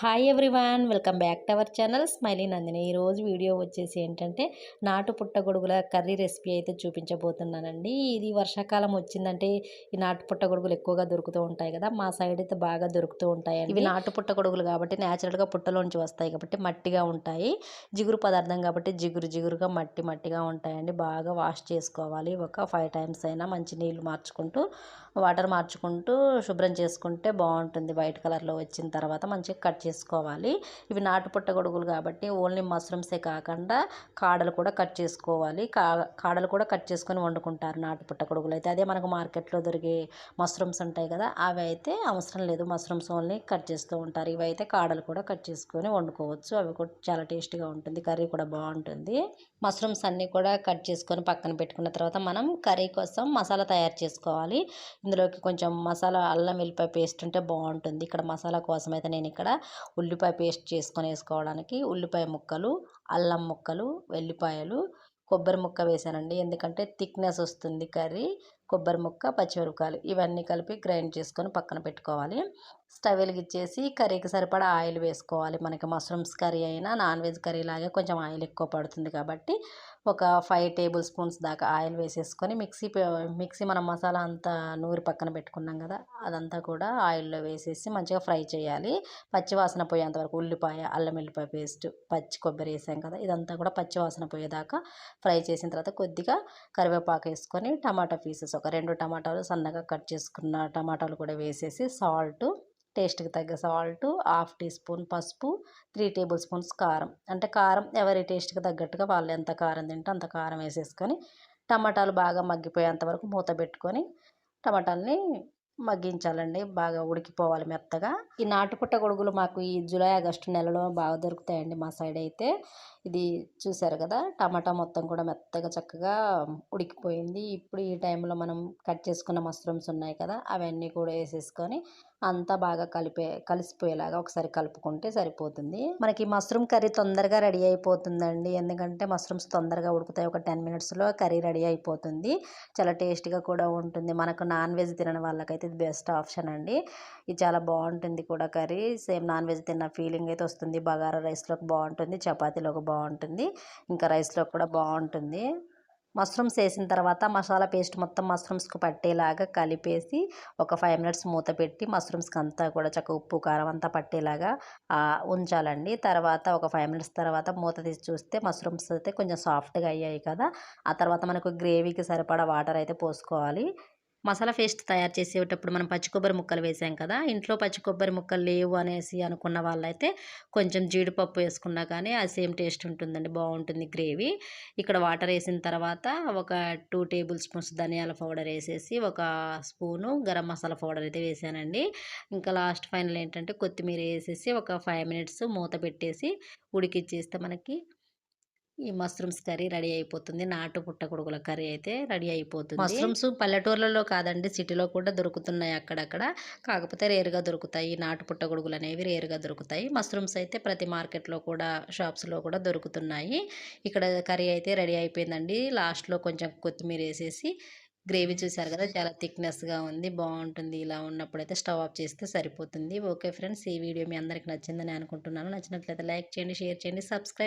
Hi everyone welcome back to our channel smiley Nandini ఈరోజు video వచ్చేసి ఏంటంటే నాటు పుట్టగొడుగుల కర్రీ రెసిపీ అయితే చూపించబోతున్నానండి. ఇది వర్షాకాలం వచ్చిందంటే ఈ నాటు పుట్టగొడుగులు ఎక్కువగా దొరుకుతూ ఉంటాయి కదా మా సైడ్ అయితే బాగా దొరుకుతూ ఉంటాయి ఇవి నాటు పుట్టగొడుగులు కాబట్టి న్యాచురల్గా పుట్టలోంచి వస్తాయి కాబట్టి మట్టిగా ఉంటాయి. జిగురు పదార్థం కాబట్టి జిగురు జిగురుగా మట్టి మట్టిగా ఉంటాయండి. బాగా వాష్ చేసుకోవాలి. ఒక ఫైవ్ టైమ్స్ అయినా మంచి నీళ్ళు మార్చుకుంటూ వాటర్ మార్చుకుంటూ శుభ్రం చేసుకుంటే బాగుంటుంది. వైట్ కలర్లో వచ్చిన తర్వాత మంచిగా కట్ చేసుకోవాలి. ఇవి నాటు పుట్ట గొడుగులు కాబట్టి ఓన్లీ మష్రూమ్సే కాకుండా కాడలు కూడా కట్ చేసుకోవాలి. కా కాడలు కూడా కట్ చేసుకొని వండుకుంటారు నాటు పుట్ట గొడుగులు అయితే. అదే మనకు మార్కెట్లో దొరికే మష్రూమ్స్ ఉంటాయి కదా అవి అయితే అవసరం లేదు. మష్రూమ్స్ ఓన్లీ కట్ చేస్తూ ఉంటారు. ఇవి అయితే కాడలు కూడా కట్ చేసుకొని వండుకోవచ్చు. అవి కూడా చాలా టేస్టీగా ఉంటుంది. కర్రీ కూడా బాగుంటుంది. మష్రూమ్స్ అన్నీ కూడా కట్ చేసుకొని పక్కన పెట్టుకున్న తర్వాత మనం కర్రీ కోసం మసాలా తయారు చేసుకోవాలి. ఇందులోకి కొంచెం మసాలా అల్లం వెల్లిపాయ పేస్ట్ ఉంటే బాగుంటుంది. ఇక్కడ మసాలా కోసం అయితే నేను ఇక్కడ ఉల్లిపాయ పేస్ట్ చేసుకొని వేసుకోవడానికి ఉల్లిపాయ ముక్కలు అల్లం ముక్కలు వెల్లిపాయలు కొబ్బరి ముక్క వేసానండి. ఎందుకంటే థిక్నెస్ వస్తుంది కర్రీ. కొబ్బరి ముక్క పచ్చిమిరపకాయలు ఇవన్నీ కలిపి గ్రైండ్ చేసుకొని పక్కన పెట్టుకోవాలి. స్టవ్ వెలిగించేసి కర్రీకి సరిపడా ఆయిల్ వేసుకోవాలి. మనకి మష్రూమ్స్ కర్రీ అయినా నాన్ వెజ్ కర్రీ లాగే కొంచెం ఆయిల్ ఎక్కువ పడుతుంది కాబట్టి ఒక ఫైవ్ టేబుల్ స్పూన్స్ దాకా ఆయిల్ వేసేసుకొని మిక్సీ మిక్సీ మనం మసాలా అంతా నూరి పక్కన పెట్టుకున్నాం కదా అదంతా కూడా ఆయిల్లో వేసేసి మంచిగా ఫ్రై చేయాలి. పచ్చి వాసన ఉల్లిపాయ అల్లం వెల్లిపాయ పేస్ట్ పచ్చి కొబ్బరి వేసాం కదా ఇదంతా కూడా పచ్చి వాసన పోయేదాకా ఫ్రై చేసిన తర్వాత కొద్దిగా కరివేపాకు వేసుకొని టమాటా పీసెస్ ఒక రెండు టమాటాలు సన్నగా కట్ చేసుకున్న టమాటాలు కూడా వేసేసి సాల్ట్ టేస్ట్కి తగ్గ సాల్ట్ హాఫ్ టీ స్పూన్ పసుపు త్రీ టేబుల్ స్పూన్స్ కారం. అంటే కారం ఎవరి టేస్ట్కి తగ్గట్టుగా వాళ్ళు ఎంత కారం తింటే అంత కారం వేసేసుకొని టమాటాలు బాగా మగ్గిపోయేంత వరకు మూత పెట్టుకొని టమాటాలని మగ్గించాలండి. బాగా ఉడికిపోవాలి మెత్తగా. ఈ నాటుపుట్ట గొడుగులు మాకు ఈ జూలై ఆగస్టు నెలలో బాగా దొరుకుతాయండి మా సైడ్ అయితే. ఇది చూసారు కదా టమాటా మొత్తం కూడా మెత్తగా చక్కగా ఉడికిపోయింది. ఇప్పుడు ఈ టైంలో మనం కట్ చేసుకున్న మష్రూమ్స్ ఉన్నాయి కదా అవన్నీ కూడా వేసేసుకొని అంతా బాగా కలిపే కలిసిపోయేలాగా ఒకసారి కలుపుకుంటే సరిపోతుంది. మనకి మష్రూమ్ కర్రీ తొందరగా రెడీ అయిపోతుందండి. ఎందుకంటే మష్రూమ్స్ తొందరగా ఉడుకుతాయి. ఒక టెన్ మినిట్స్లో కర్రీ రెడీ అయిపోతుంది. చాలా టేస్టీగా కూడా ఉంటుంది. మనకు నాన్ వెజ్ తినని వాళ్ళకైతే ఇది బెస్ట్ ఆప్షన్ అండి. ఇది చాలా బాగుంటుంది కూడా కర్రీ. సేమ్ నాన్ వెజ్ తిన్న ఫీలింగ్ అయితే వస్తుంది. బగారా రైస్లోకి బాగుంటుంది. చపాతీలోకి బాగుంటుంది. ఇంకా రైస్లో కూడా బాగుంటుంది. మష్రూమ్స్ వేసిన తర్వాత మసాలా పేస్ట్ మొత్తం మష్రూమ్స్కి పట్టేలాగా కలిపేసి ఒక ఫైవ్ మినిట్స్ మూత పెట్టి మష్రూమ్స్కి అంతా కూడా చక్కగా ఉప్పు కారం అంతా పట్టేలాగా ఉంచాలండి. తర్వాత ఒక ఫైవ్ మినిట్స్ తర్వాత మూత తీసి చూస్తే మష్రూమ్స్ అయితే కొంచెం సాఫ్ట్గా అయ్యాయి కదా. ఆ తర్వాత మనకు గ్రేవీకి సరిపడా వాటర్ అయితే పోసుకోవాలి. మసాలా పేస్ట్ తయారు చేసేటప్పుడు మనం పచ్చి కొబ్బరి ముక్కలు వేసాం కదా ఇంట్లో పచ్చి కొబ్బరి ముక్కలు లేవు అనేసి అనుకున్న వాళ్ళైతే కొంచెం జీడిపప్పు వేసుకున్నా కానీ అది సేమ్ టేస్ట్ ఉంటుందండి బాగుంటుంది గ్రేవీ. ఇక్కడ వాటర్ వేసిన తర్వాత ఒక టూ టేబుల్ స్పూన్స్ ధనియాల పౌడర్ వేసేసి ఒక స్పూను గరం మసాలా పౌడర్ అయితే వేసానండి. ఇంకా లాస్ట్ ఫైనల్ ఏంటంటే కొత్తిమీర వేసేసి ఒక ఫైవ్ మినిట్స్ మూత పెట్టేసి ఉడికిచ్చేస్తే మనకి ఈ మష్రూమ్స్ కర్రీ రెడీ అయిపోతుంది. నాటు పుట్టగొడుగుల కర్రీ అయితే రెడీ అయిపోతుంది. మష్రూమ్స్ పల్లెటూర్లలో కాదండి సిటీలో కూడా దొరుకుతున్నాయి అక్కడక్కడ. కాకపోతే రేరుగా దొరుకుతాయి. నాటు పుట్టగొడుగులు అనేవి రేరుగా దొరుకుతాయి. మష్రూమ్స్ అయితే ప్రతి మార్కెట్లో కూడా షాప్స్లో కూడా దొరుకుతున్నాయి. ఇక్కడ కర్రీ అయితే రెడీ అయిపోయిందండి. లాస్ట్లో కొంచెం కొత్తిమీర వేసేసి గ్రేవీ చూసారు కదా చాలా థిక్నెస్గా ఉంది బాగుంటుంది. ఇలా ఉన్నప్పుడైతే స్టవ్ ఆఫ్ చేస్తే సరిపోతుంది. ఓకే ఫ్రెండ్స్ ఈ వీడియో మీ అందరికి నచ్చిందని అనుకుంటున్నాను. నచ్చినట్లయితే లైక్ చేయండి షేర్ చేయండి సబ్స్క్రైబ్